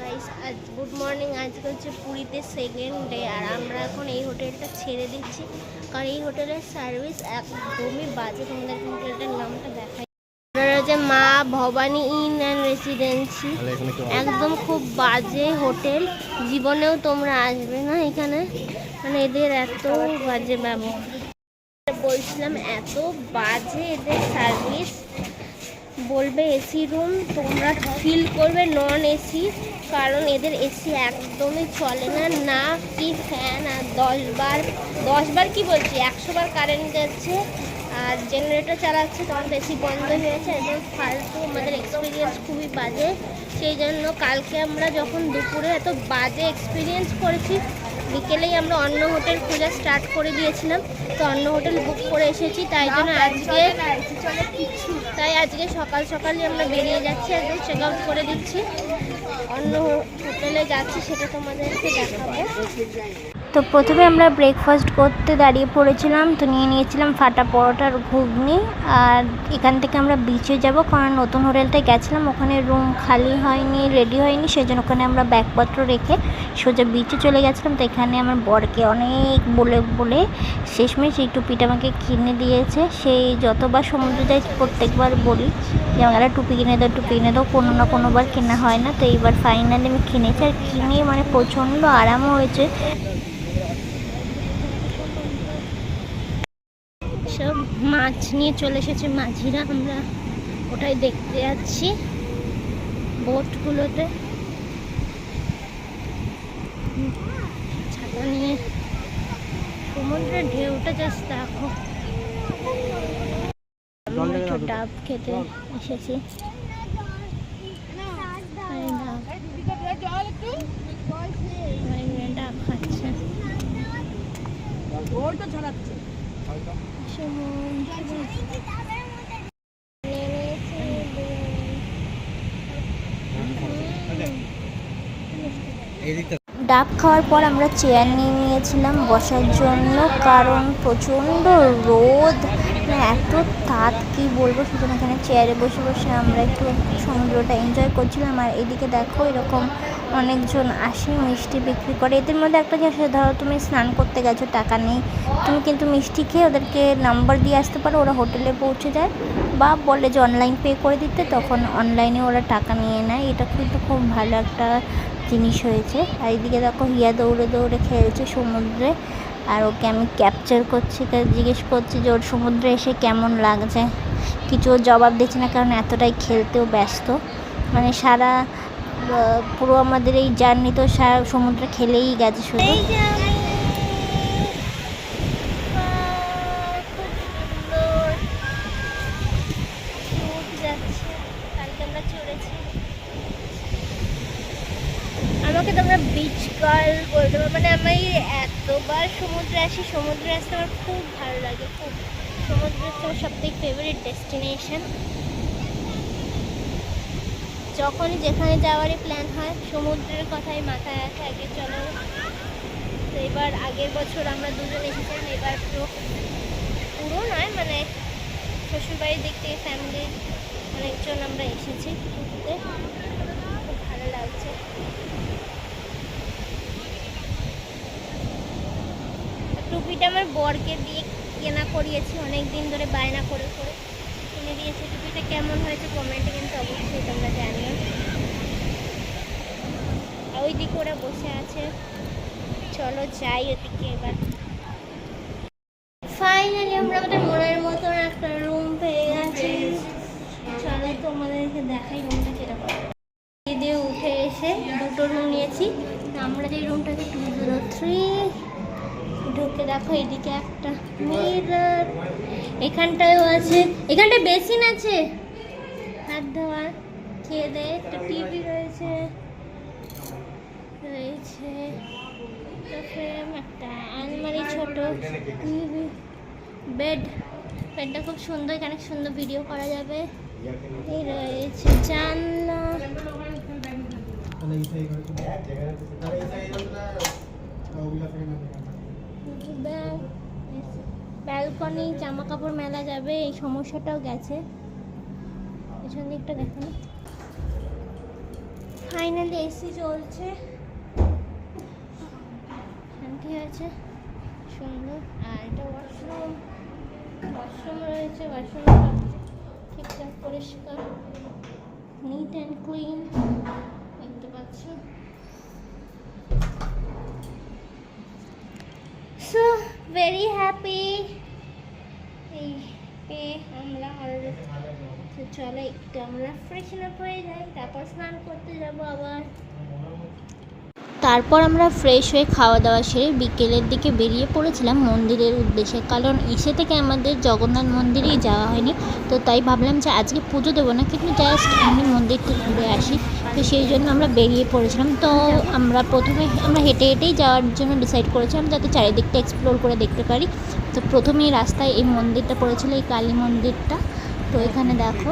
Guys আজ good morning আজকে হচ্ছে পুরীতে সেকেন্ড ডে আর আমরা এখন এই হোটেলটা ছেড়ে দিচ্ছি। কারণ এই হোটেলের সার্ভিস একদমই বাজে। তোমাদের হোটেলটার নামটা দেখাই। হচ্ছে মা ভবানী ইন অ্যান্ড রেসিডেন্সি একদম খুব বাজে হোটেল। জীবনেও তোমরা আসবে না এখানে। মানে এদের এত বাজে ব্যবহার। বলছিলাম এত বাজে এদের সার্ভিস বলবে এসি রুম, তোমরা ফিল করবে নন এসি, কারণ এদের এসি একদমই চলে না না কি ফ্যান আর দশবার দশবার দশ কি বলছি, একশো বার কারেন্ট যাচ্ছে, আর জেনারেটর চালাচ্ছে, তখন এসি বন্ধ হয়েছে একদম ফালতু, আমাদের এক্সপিরিয়েন্স খুবই বাজে। সেই জন্য কালকে আমরা যখন দুপুরে এত বাজে এক্সপিরিয়েন্স করেছি বিকেলেই আমরা অন্য হোটেল খোঁজা স্টার্ট করে দিয়েছিলাম। তো অন্য হোটেল বুক করে এসেছি তাই জন্য আজকে তাই আজকে সকাল সকালই আমরা বেরিয়ে যাচ্ছি একদম চেক আউট করে দিচ্ছি। অন্য হোটেলে যাচ্ছি সেটা তোমাদেরকে দেখাবো। তো প্রথমে আমরা ব্রেকফাস্ট করতে দাঁড়িয়ে পড়েছিলাম, তো নিয়ে নিয়েছিলাম ফাটা পরোটার ঘুগনি। আর এখান থেকে আমরা বিচে যাব, কারণ নতুন হোটেলটায় গেছিলাম, ওখানে রুম খালি হয়নি রেডি হয়নি, সেজন্য ওখানে আমরা ব্যাগপত্র রেখে সোজা বিচে চলে গেছিলাম। তো এখানে আমার বরকে অনেক বলে বলে শেষমেশ এই টুপিটা আমাকে কিনে দিয়েছে। সেই যতবার সমুদ্রে যাই, প্রত্যেকবার বলি যে একটা টুপি কিনে দাও, টুপি কিনে দাও, কোনো না কোনোবার কেনা হয় না। তো এইবার ফাইনালি আমি কিনেছি, আর কিনে মানে প্রচণ্ড আরামও হয়েছে। সব মাছ নিয়ে চলে এসেছে মাঝিরা আমরা ওটাই দেখতে যাচ্ছি বোটগুলোতে। ছাতা নিয়ে সমুদ্রের ঢেউটা জাস্ট দেখো। একটু ডাব খেতে এসেছি। ডাব। খাচ্ছে। ডাব খাওয়ার পর আমরা চেয়ার নিয়ে নিয়েছিলাম বসার জন্য কারণ প্রচণ্ড রোদ। মানে এত তাত, কি বলব সুতরাং এখানে চেয়ারে বসে বসে আমরা একটু সমুদ্রটা এনজয় করছিলাম, আর এদিকে দেখো এরকম অনেকজন আসে, মিষ্টি বিক্রি করে। এদের মধ্যে একটা জিনিস ধরো তুমি স্নান করতে গেছো, টাকা নেই, তুমি কিন্তু মিষ্টি খেয়ে ওদেরকে নাম্বার দিয়ে আসতে পারো, ওরা হোটেলে পৌঁছে যায়, বা বলে যে অনলাইন পে করে দিতে, তখন অনলাইনে ওরা টাকা নিয়ে নেয়। এটা কিন্তু খুব ভালো একটা জিনিস হয়েছে। আর এদিকে দেখো হিয়া দৌড়ে দৌড়ে খেলছে সমুদ্রে। আর ওকে আমি ক্যাপচার করছি, তাই জিজ্ঞেস করছি যে ওর সমুদ্রে এসে কেমন লাগছে? কিছু জবাব দিচ্ছে না, কারণ এতটাই খেলতেও ব্যস্ত। মানে সারা পুরো আমাদের এই জার্নি তো সারা সমুদ্রে খেলেই গেছে শুধু কালকে আমরা চড়েছি আমাকে তোমরা বিচ গার্ল বলতে পারো মানে আমি এতবার সমুদ্রে আসি, সমুদ্রে আসতে আমার খুব ভালো লাগে। খুব সমুদ্র হচ্ছে আমার সবথেকে ফেভারিট ডেস্টিনেশন যখনই যেখানে যাওয়ারই প্ল্যান হয়, সমুদ্রের কথাই মাথায় আসে, আগে চলো। তো এবার আগের বছর আমরা দুজন এসেছিলাম, এবার পুরো পুরো নয় মানে শ্বশুরবাড়ির দিক থেকে ফ্যামিলির অনেকজন আমরা এসেছি ঘুরতে। টুপিটা আমার বরকে দিয়ে কেনা করিয়েছি অনেক দিন ধরে বায়না করে করে কিনে দিয়েছি। টুপিটা কেমন হয়েছে কমেন্টে কিন্তু অবশ্যই তোমরা জানিও। ওই দিকে ওরা বসে আছে। চলো যাই ওদিকে এবার। ফাইনালি আমরা আমাদের মনের মতন একটা রুম পেয়ে গেছি। চলো তোমাদেরকে দেখাই রুমটা কীরকম। দুটো রুম নিয়েছি। আমরা যে রুমটাকে টু জিরো থ্রি ঢুকে দেখো এদিকে একটা মিরর এখানটায়ও আছে। এখানটায় বেসিন আছে। হাত ধোয়ার খেয়ে দেয় একটা টিভি রয়েছে। রয়েছে ফ্রেম একটা আলমারি ছোট টিভি বেড বেডটা খুব সুন্দর এখানে সুন্দর ভিডিও করা যাবে। এই রয়েছে জানলা। ব্যালকনি জামা কাপড় মেলা যাবে এই সমস্যাটাও গেছে। পেছন দিকটা দেখো। না ফাইনালি এসি চলছে শান্তি হয়েছে সুন্দর। আর এটা ওয়াশরুম ওয়াশরুম রয়েছে ওয়াশরুম ঠিকঠাক পরিষ্কার নিট অ্যান্ড ক্লিন দেখতে পাচ্ছ? সো ভেরি হ্যাপি এই পেয়ে আমরা অলরেডি তো চলো, একটু আমরা ফ্রেশন আপ হয়ে যাই, তারপর স্নান করতে যাব আবার। তারপর আমরা ফ্রেশ হয়ে খাওয়া দাওয়া সেরে বিকেলের দিকে বেরিয়ে পড়েছিলাম মন্দিরের উদ্দেশ্যে। কারণ ইসে থেকে আমাদের জগন্নাথ মন্দিরেই যাওয়া হয়নি। তো তাই ভাবলাম যে আজকে পুজো দেবো না, কিন্তু জাস্ট এমনি মন্দিরটা ঘুরে আসি। তো সেই জন্য আমরা বেরিয়ে পড়েছিলাম। তো আমরা প্রথমে, আমরা হেঁটে হেঁটেই যাওয়ার জন্য ডিসাইড করেছিলাম যাতে চারিদিকটা এক্সপ্লোর করে দেখতে পারি। তো প্রথমেই রাস্তায় এই মন্দিরটা পড়েছিল, এই কালী মন্দিরটা। তো এখানে দেখো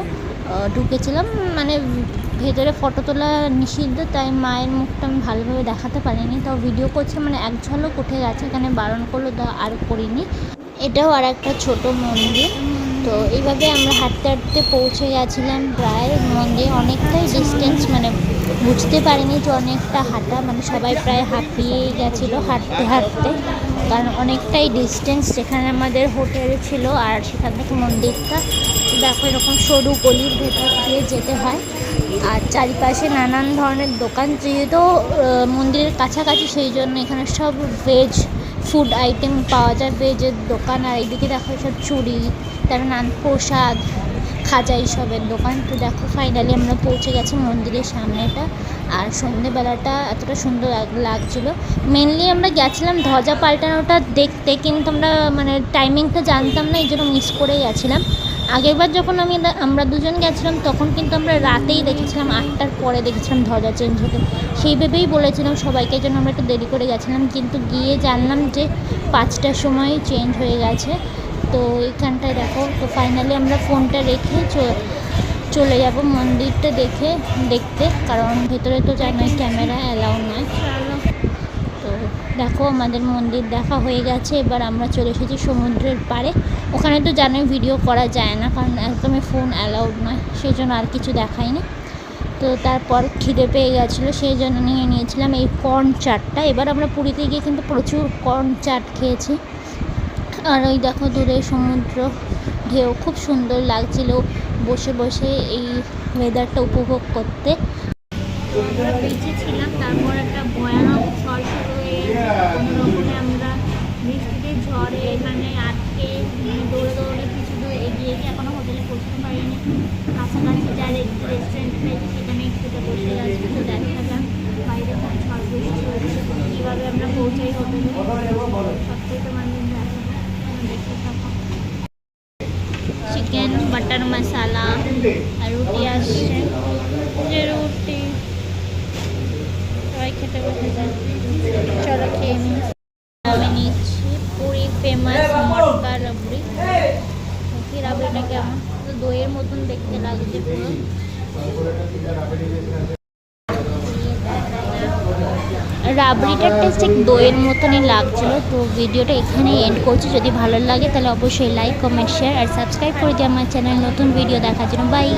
ঢুকেছিলাম মানে ভেতরে ফটো তোলা নিষিদ্ধ, তাই মায়ের মুখটা আমি ভালোভাবে দেখাতে পারিনি। তাও ভিডিও করছে মানে এক ঝলক উঠে গেছে, এখানে বারণ করল, তো আর করিনি। এটাও আর একটা ছোট মন্দির। তো এইভাবে আমরা হাঁটতে হাঁটতে পৌঁছে গেছিলাম প্রায় মন্দির। অনেকটাই ডিস্টেন্স মানে বুঝতে পারিনি যে অনেকটা হাঁটা মানে সবাই প্রায় হাঁপিয়ে গেছিল হাঁটতে হাঁটতে। কারণ অনেকটাই ডিস্টেন্স যেখানে আমাদের হোটেল ছিল আর সেখান থেকে মন্দিরটা। দেখো এরকম সরু গলির ভেতর দিয়ে যেতে হয়। আর চারিপাশে নানান ধরনের দোকান, যেহেতু মন্দিরের কাছাকাছি, সেই জন্য এখানে সব ভেজ ফুড আইটেম পাওয়া যায়। ভেজের দোকান, আর এইদিকে দেখো সব চুড়ি তারপর নান প্রসাদ, খাজা এইসবের দোকান। তো দেখো ফাইনালি আমরা পৌঁছে গেছি মন্দিরের সামনেটা। আর সন্ধেবেলাটা এতটা সুন্দর লাগ- লাগছিল। মেনলি আমরা গেছিলাম ধ্বজা পাল্টানোটা দেখতে, কিন্তু আমরা মানে টাইমিংটা জানতাম না, এই জন্য মিস করে গেছিলাম। আগেরবার যখন আমি আমরা দুজন গেছিলাম, তখন কিন্তু আমরা রাতেই দেখেছিলাম, আটটার পরে দেখেছিলাম ধ্বজা চেঞ্জ হতে। সেই ভেবেই বলেছিলাম সবাইকে যেন আমরা একটু দেরি করে গেছিলাম, কিন্তু গিয়ে জানলাম যে পাঁচটার সময় চেঞ্জ হয়ে গেছে। তো এখানটায় দেখো, তো ফাইনালি আমরা ফোনটা রেখে চলে যাব মন্দিরটা দেখে, দেখতে, কারণ ভেতরে তো জানোই ক্যামেরা অ্যালাউ নয়। দেখো আমাদের মন্দির দেখা হয়ে গেছে, এবার আমরা চলে এসেছি সমুদ্রের পাড়ে। ওখানে তো জানোই ভিডিও করা যায় না, কারণ একদমই ফোন অ্যালাউড নয়, সেই জন্য আর কিছু দেখায়নি তো তারপর খিদে পেয়ে গেছিল, সেই জন্য নিয়ে নিয়েছিলাম এই কর্ন চাটটা এবার আমরা পুরীতে গিয়ে কিন্তু প্রচুর কর্ন চাট খেয়েছি। আর ওই দেখো দূরে সমুদ্র ঢেউ, খুব সুন্দর লাগছিল বসে বসে এই ওয়েদারটা উপভোগ করতে। আমরা বেঁচে ছিলাম, তারপর একটা ভয়ানক ঝড় রকমে আমরা বৃষ্টিতে ঝড়ে এখানে আটকে দৌড়ে দৌড়ে কিছু দূর এগিয়ে গিয়ে এখনও হোটেলে পৌঁছতে পারিনি কাছাকাছি একটু রেস্টুরেন্ট পেয়েছি সেখানে একটুতে বসে গেছি তো দেখা যাক বাইরে ঝড় কীভাবে আমরা পৌঁছাই হোটেলে দেখাবো দেখতে থাকো চিকেন বাটার মশালা রুটি আসছে। যে রুটি খেতে বসে যায় চলো খেয়ে নিই। আমি নিচ্ছি পুরি ফেমাস মটকা রাবড়ি। কি রাবড়িটা কেমন? দইয়ের মতন দেখতে লাগছে পুরো। রাবড়িটার টেস্ট ঠিক দইয়ের মতনই লাগছিল। তো ভিডিওটা এখানেই এন্ড করছি। যদি ভালো লাগে তাহলে অবশ্যই লাইক কমেন্ট শেয়ার আর সাবস্ক্রাইব করে দিও আমার চ্যানেল নতুন ভিডিও দেখার জন্য। বাই